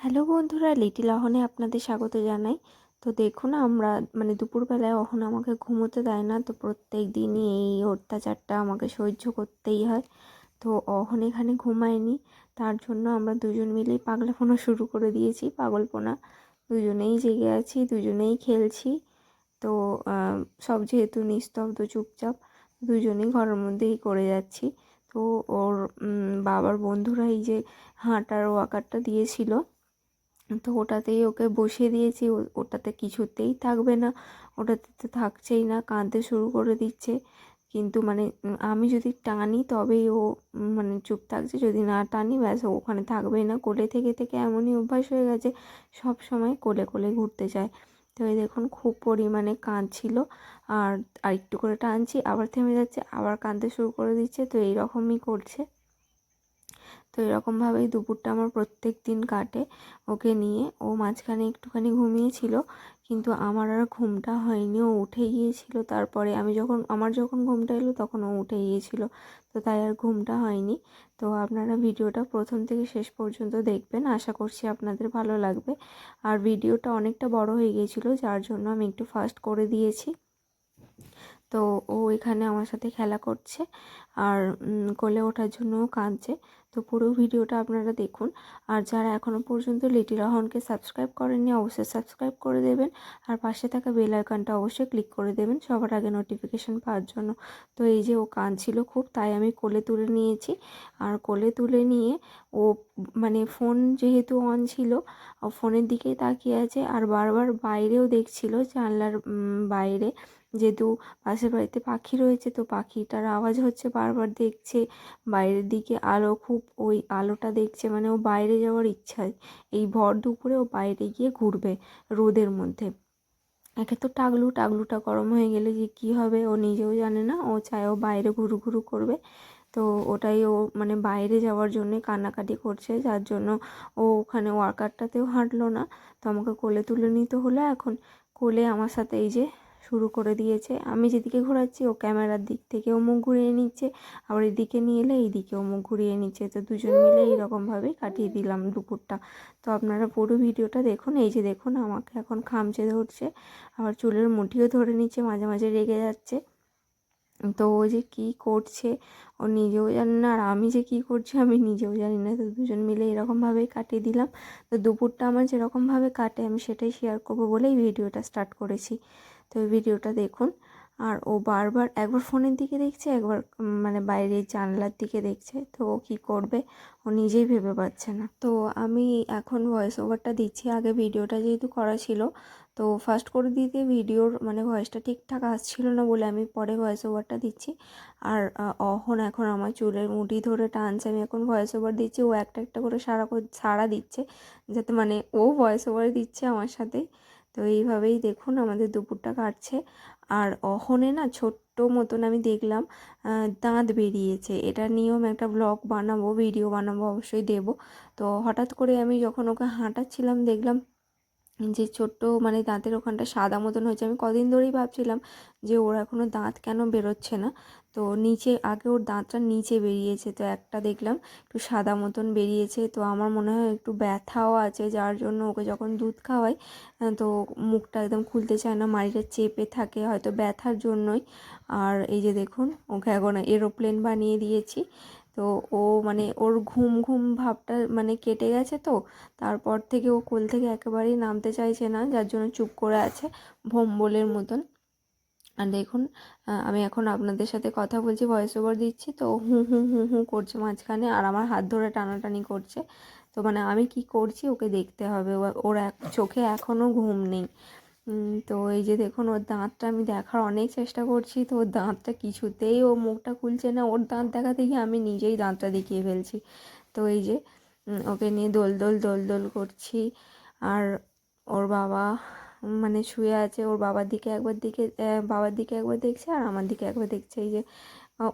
Hello বন্ধুরা little অহনে আপনাদের স্বাগত জানাই। তো দেখুন, আমরা মানে দুপুরবেলায় অহন আমাকে ঘুমোতে দেয় না, তো প্রত্যেক দিনই এই অত্যাচারটা আমাকে সহ্য করতেই হয়। তো অহন এখানে ঘুমায়নি, তার জন্য আমরা দুজন মিলেই পাগলাপোনা শুরু করে দিয়েছি, পাগলপোনা। দুজনেই জেগে আছি, দুজনেই খেলছি। তো সব যেহেতু নিস্তব্ধ, চুপচাপ, দুজনেই ঘরের মধ্যেই করে যাচ্ছি। তো ওর বাবার বন্ধুরা এই যে হাঁটার ওয়াকারটা দিয়েছিল তো ওটাতেই ওকে বসিয়ে দিয়েছি। ওটাতে কিছুতেই থাকবে না। ওটাতে তো থাকছেই না, কাঁদতে শুরু করে দিচ্ছে। কিন্তু মানে আমি যদি টানি তবেই ও মানে চুপ থাকছে। যদি না টানি, ব্যাস, ও ওখানে থাকবেই না। কোলে থেকে থেকে এমনই অভ্যাস হয়ে গেছে, সব সময় কোলে কোলে ঘুরতে যায়। তো এই দেখুন, খুব পরিমাণে কাঁদছিল। আর আর একটু করে টানছি, আবার থেমে যাচ্ছে, আবার কাঁদতে শুরু করে দিচ্ছে। তো এইরকমই করছে। তো এরকমভাবেই দুপুরটা আমার প্রত্যেক দিন কাটে ওকে নিয়ে। ও মাঝখানে একটুখানি ঘুমিয়েছিল, কিন্তু আমার আর ঘুমটা হয়নি। ও উঠে গিয়েছিল, তারপরে আমি যখন, আমার যখন ঘুমটা এলো তখন ও উঠে গিয়েছিল, তো তাই আর ঘুমটা হয়নি। তো আপনারা ভিডিওটা প্রথম থেকে শেষ পর্যন্ত দেখবেন, আশা করছি আপনাদের ভালো লাগবে। আর ভিডিওটা অনেকটা বড় হয়ে গিয়েছিল, যার জন্য আমি একটু ফাস্ট করে দিয়েছি। তো ও এখানে আমার সাথে খেলা করছে, আর কোলে ওঠার জন্যও কাঁদছে। তো পুরো ভিডিওটা আপনারা দেখুন। আর যারা এখনও পর্যন্ত লিটিল রহনকে সাবস্ক্রাইব করেননি, অবশ্যই সাবস্ক্রাইব করে দেবেন। আর পাশে থাকা বেল আইকনটা অবশ্যই ক্লিক করে দেবেন সবার আগে নোটিফিকেশান পাওয়ার জন্য। তো এই যে ও কাঁদছিল খুব, তাই আমি কোলে তুলে নিয়েছি। আর কোলে তুলে নিয়ে ও মানে ফোন যেহেতু অন ছিল ফোনের দিকেই তাকিয়ে আছে। আর বারবার বাইরেও দেখছিল জানলার বাইরে। যেহেতু পাশের বাড়িতে পাখি রয়েছে, তো পাখিটার আওয়াজ হচ্ছে বারবার দেখছে। বাইরের দিকে আলো খুব, ওই আলোটা দেখছে মানে ও বাইরে যাওয়ার ইচ্ছা এই ভর দুপুরে ও বাইরে গিয়ে ঘুরবে রোদের মধ্যে। একে তো টাগলু, টাগলুটা গরম হয়ে গেলে যে কী হবে ও নিজেও জানে না। ও চায় ও বাইরে ঘুরু ঘুরু করবে। তো ওটাই ও মানে বাইরে যাওয়ার জন্যে কান্নাকাটি করছে, যার জন্য ও ওখানে ওয়ার্কারটাতেও হাঁটলো না। তো আমাকে কোলে তুলে নিতে হলো এখন। কোলে আমার সাথে এই যে শুরু করে দিয়েছে। আমি যেদিকে ঘোরাচ্ছি, ও ক্যামেরার দিক থেকেও মুখ ঘুরিয়ে নিচ্ছে। আবার এদিকে নিয়ে এলে এইদিকেও মুখ ঘুরিয়ে নিচ্ছে। তো দুজন মিলে এইরকমভাবেই কাটিয়ে দিলাম দুপুরটা। তো আপনারা পুরো ভিডিওটা দেখুন। এই যে দেখুন, আমাকে এখন খামচে ধরছে। আবার চুলের মুঠিও ধরে নিচ্ছে, মাঝে মাঝে রেগে যাচ্ছে। তো ও যে কী করছে, ও নিজেও জানে না। আর আমি যে কী করছি, আমি নিজেও জানি না। তো দুজন মিলে এরকমভাবেই কাটিয়ে দিলাম। তো দুপুরটা আমার যেরকমভাবে কাটে, আমি সেটাই শেয়ার করব বলেই ভিডিওটা স্টার্ট করেছি। তো ভিডিওটা দেখুন। আর ও বারবার একবার ফোনের দিকে দেখছে, একবার মানে বাইরে জানলার দিকে দেখছে। তো ও কী করবে? ও নিজেই ভেবে পাচ্ছে না। তো আমি এখন ভয়েস ওভারটা দিচ্ছি। আগে ভিডিওটা যেহেতু করা ছিল, তো ফার্স্ট করে দিতে ভিডিওর মানে ভয়েসটা ঠিকঠাক আসছিল না বলে আমি পরে ভয়েস ওভারটা দিচ্ছি। আর অহন এখন আমার চুলের মুঠি ধরে টানছে। আমি এখন ভয়েস ওভার দিচ্ছি। ও একটা একটা করে সারা সারা দিচ্ছে। যাতে মানে ও ভয়েস ওভার দিচ্ছে আমার সাথেই তো এইভাবেই দেখুন আমাদের দুপুরটা কাটছে। আর অহনে না ছোট্ট মতন আমি দেখলাম দাঁত বেরিয়েছে। এটা নিয়েও আমি একটা ব্লগ বানাবো ভিডিও বানাবো, অবশ্যই দেবো। তো হঠাৎ করে আমি যখন ওকে হাঁটাচ্ছিলাম, দেখলাম যে ছোট্ট মানে দাঁতের ওখানটা সাদা মতন হয়েছে। আমি কদিন ধরেই ভাবছিলাম যে ওর এখনও দাঁত কেন বেরোচ্ছে না। তো নিচে, আগে ওর দাঁতটা নিচে বেরিয়েছে, তো একটা দেখলাম একটু সাদা মতন বেরিয়েছে। তো আমার মনে হয় একটু ব্যথাও আছে, যার জন্য ওকে যখন দুধ খাওয়াই তো মুখটা একদম খুলতে চায় না, মাড়িটা চেপে থাকে হয়তো ব্যথার জন্যই। আর এই যে দেখুন, ওকে এখন এরোপ্লেন বানিয়ে দিয়েছি। তো ও মানে ওর ঘুম ঘুম ভাবটা মানে কেটে গেছে তো। তারপর থেকে ও কোল থেকে একেবারেই নামতে চাইছে না, যার জন্য চুপ করে আছে ভোম্বলের মতন। আর দেখুন আমি এখন আপনাদের সাথে কথা বলছি ভয়েস ওভার দিচ্ছি, তো হুঁ হুঁ হুঁ হুঁ করছে মাঝখানে আর আমার হাত ধরে টানাটানি করছে। তো মানে আমি কি করছি, ওকে দেখতে হবে। ওর এক, চোখে এখনও ঘুম নেই। তো এই যে দেখুন, ওর দাঁতটা আমি দেখার অনেক চেষ্টা করছি, তো ওর দাঁতটা কিছুতেই ও মুখটা খুলছে না। ওর দাঁত দেখাতে গিয়ে আমি নিজেই দাঁতটা দেখিয়ে ফেলছি। তো এই যে ওকে নিয়ে দোল দোল দোল দোল করছি। আর ওর বাবা মানে শুয়ে আছে, ওর বাবার দিকে একবার দিকে বাবার দিকে একবার দেখছে আর আমার দিকে একবার দেখছে। এই যে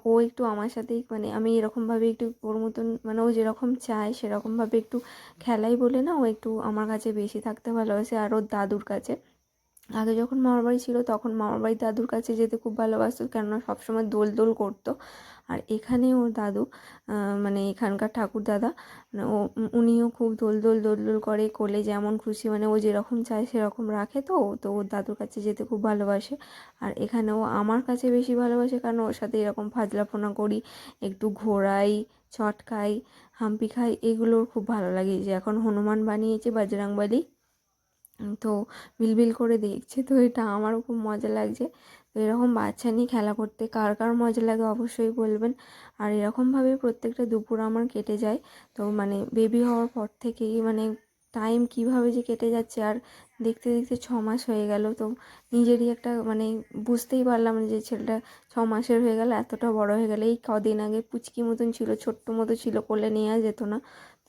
ও একটু আমার সাথেই মানে আমি এরকমভাবে একটু ওর মতন মানে ও যেরকম চায় সেরকমভাবে একটু খেলাই বলে না, ও একটু আমার কাছে বেশি থাকতে ভালোবাসে। আর ওর দাদুর কাছে আগে যখন মামার বাড়ি ছিল তখন মামার বাড়ি দাদুর কাছে যেতে খুব ভালোবাসতো, কেননা সবসময় দোল দোল করতো। আর এখানে ওর দাদু মানে এখানকার ঠাকুর দাদা মানে ও উনিও খুব দোল দোল দোল দোল করে, কোলে যেমন খুশি মানে ও যেরকম চায় সেরকম রাখে তো তো ওর দাদুর কাছে যেতে খুব ভালোবাসে। আর এখানে ও আমার কাছে বেশি ভালোবাসে, কারণ ওর সাথে এরকম ফাজলাপোনা করি, একটু ঘোরাই চটকাই হাম্পি খাই, এগুলো ওর খুব ভালো লাগে। যে এখন হনুমান বানিয়েছে, বজরংবলী। তো বিলবিল করে দেখছে, তো এটা আমারও খুব মজা লাগছে। তো এরকম বাচ্চা নিয়ে খেলা করতে কার কার মজা লাগে অবশ্যই বলবেন। আর এরকমভাবে প্রত্যেকটা দুপুর আমার কেটে যায়। তো মানে বেবি হওয়ার পর থেকেই মানে টাইম কীভাবে যে কেটে যাচ্ছে, আর দেখতে দেখতে ছ মাস হয়ে গেল। তো নিজেরই একটা মানে বুঝতেই পারলাম যে ছেলেটা ছ মাসের হয়ে গেল, এতটা বড় হয়ে গেল। এই কদিন আগে পুচকি মতন ছিল, ছোট্ট মতো ছিল, কোলে নেওয়া যেত না।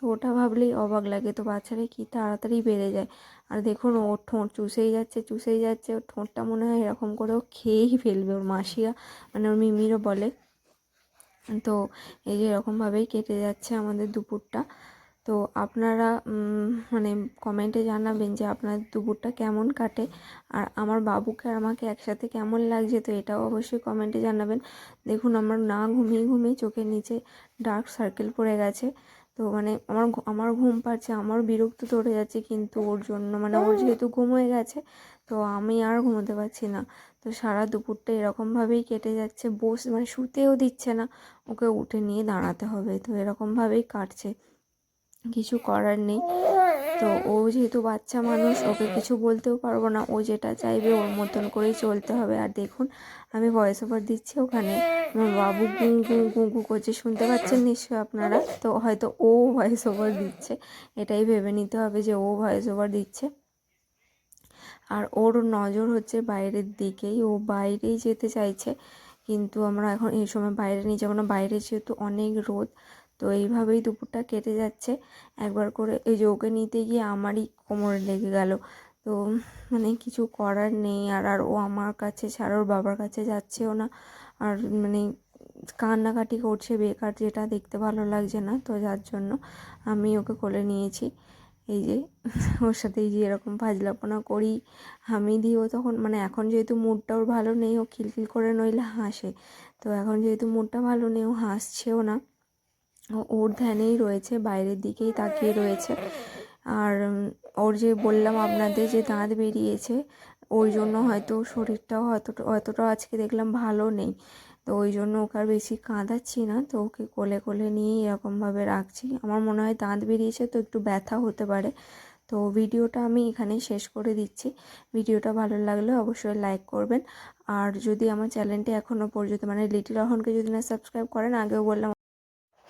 ওটা ভাবলেই অবাক লাগে। তো বাচ্চারা কি তাড়াতাড়ি বেড়ে যায়। আর দেখুন, ওর ঠোঁট চুষেই যাচ্ছে চুষেই যাচ্ছে। ওর ঠোঁটটা মনে হয় এরকম করে ও খেয়েই ফেলবে ওর মাসিরা। মানে ওর মিমিরও বলে। তো এই যে এরকমভাবেই কেটে যাচ্ছে আমাদের দুপুরটা। তো আপনারা মানে কমেন্টে জানাবেন যে আপনার দুপুরটা কেমন কাটে। আর আমার বাবুকে আর আমাকে একসাথে কেমন লাগছে, তো এটাও অবশ্যই কমেন্টে জানাবেন। দেখুন, আমার না ঘুমিয়ে ঘুমিয়ে চোখের নিচে ডার্ক সার্কেল পড়ে গেছে। তো মানে আমার আমার ঘুম পাচ্ছে আমারও বিরক্ত ধরে যাচ্ছে কিন্তু ওর জন্য। মানে ওর যেহেতু ঘুম হয়ে গেছে তো আমি আর ঘুমোতে পারছি না। তো সারা দুপুরটা এরকমভাবেই কেটে যাচ্ছে। বস মানে শুতেও দিচ্ছে না। ওকে উঠে নিয়ে দাঁড়াতে হবে। তো এরকমভাবেই কাটছে। কিছু করার নেই। তো ও যেহেতু বাচ্চা মানুষ, ওকে কিছু বলতেও পারব না। ও যেটা চাইবে, ওর মতন করেই চলতে হবে। আর দেখুন, আমি ভয়েস ওভার দিচ্ছি ওখানে। আমার বাবু গু গু গু গু করছে, শুনতে পাচ্ছেন নিশ্চয়ই আপনারা? তো হয়তো ও ভয়েস ওভার দিচ্ছে। এটাই ভেবে নিতে হবে যে ও ভয়েস ওভার দিচ্ছে। আর ওর নজর হচ্ছে বাইরের দিকেই। ও বাইরেই যেতে চাইছে। কিন্তু আমরা এখন এই সময় বাইরে নিয়ে যাব না বাইরে যেহেতু অনেক রোদ তো এইভাবেই দুপুরটা কেটে যাচ্ছে। একবার করে এই যে ওকে নিতে গিয়ে আমারই কোমরে লেগে গেল। তো মানে কিছু করার নেই আর আর ও আমার কাছে ছাড়া, ওর বাবার কাছে যাচ্ছেও না। আর মানে কান্নাকাটি করছে বেকার, যেটা দেখতে ভালো লাগছে না। তো যার জন্য আমি ওকে কোলে নিয়েছি। এই যে ওর সাথে এই যে এরকম ফাজলাপনা করি আমি দিই ও তখন মানে এখন যেহেতু মুডটা ওর ভালো নেই, ও খিলখিল করে নইলে হাসে। তো এখন যেহেতু মুডটা ভালো নেই, ও হাসছেও না। ওর ধ্যানেই রয়েছে, বাইরের দিকেই তাকিয়ে রয়েছে। আর ওর যে বললাম আপনাদের যে দাঁত বেরিয়েছে, ওই জন্য হয়তো শরীরটাও হয়তো, অতটা আজকে দেখলাম ভালো নেই। তো ওই জন্য ওকে আর বেশি কাঁদাচ্ছি না, তো ওকে কোলে কোলে নিয়ে এরকমভাবে রাখছি। আমার মনে হয় দাঁত বেরিয়েছে তো একটু ব্যথা হতে পারে। তো ভিডিওটা আমি এখানেই শেষ করে দিচ্ছি। ভিডিওটা ভালো লাগলে অবশ্যই লাইক করবেন। আর যদি আমার চ্যানেলটি এখনও পর্যন্ত মানে লিটিল রহনকে যদি না সাবস্ক্রাইব করেন, আগেও বললাম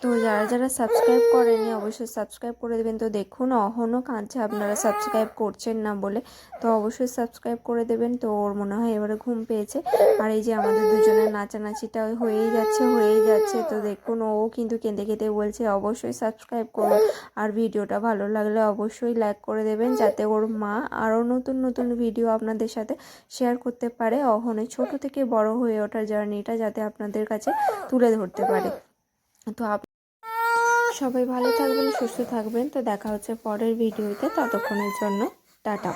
তো যারা যারা সাবস্ক্রাইব করেনি, অবশ্যই সাবস্ক্রাইব করে দেবেন। তো দেখুন অহনও কাঁদছে, আপনারা সাবস্ক্রাইব করছেন না বলে। তো অবশ্যই সাবস্ক্রাইব করে দেবেন। তো ওর মনে হয় এবারে ঘুম পেয়েছে। আর এই যে আমাদের দুজনের নাচানাচিটা হয়েই যাচ্ছে হয়েই যাচ্ছে। তো দেখুন, ও কিন্তু কেঁদে কেঁদে বলছে, অবশ্যই সাবস্ক্রাইব করুন আর ভিডিওটা ভালো লাগলে অবশ্যই লাইক করে দেবেন, যাতে ওর মা আরও নতুন নতুন ভিডিও আপনাদের সাথে শেয়ার করতে পারে। অহনে ছোট থেকে বড় হয়ে ওঠার জার্নিটা যাতে আপনাদের কাছে তুলে ধরতে পারে। তো আপ সবাই ভালো থাকবেন সুস্থ থাকবেন। তো দেখা হচ্ছে পরের ভিডিওতে। ততক্ষণের জন্য টাটা।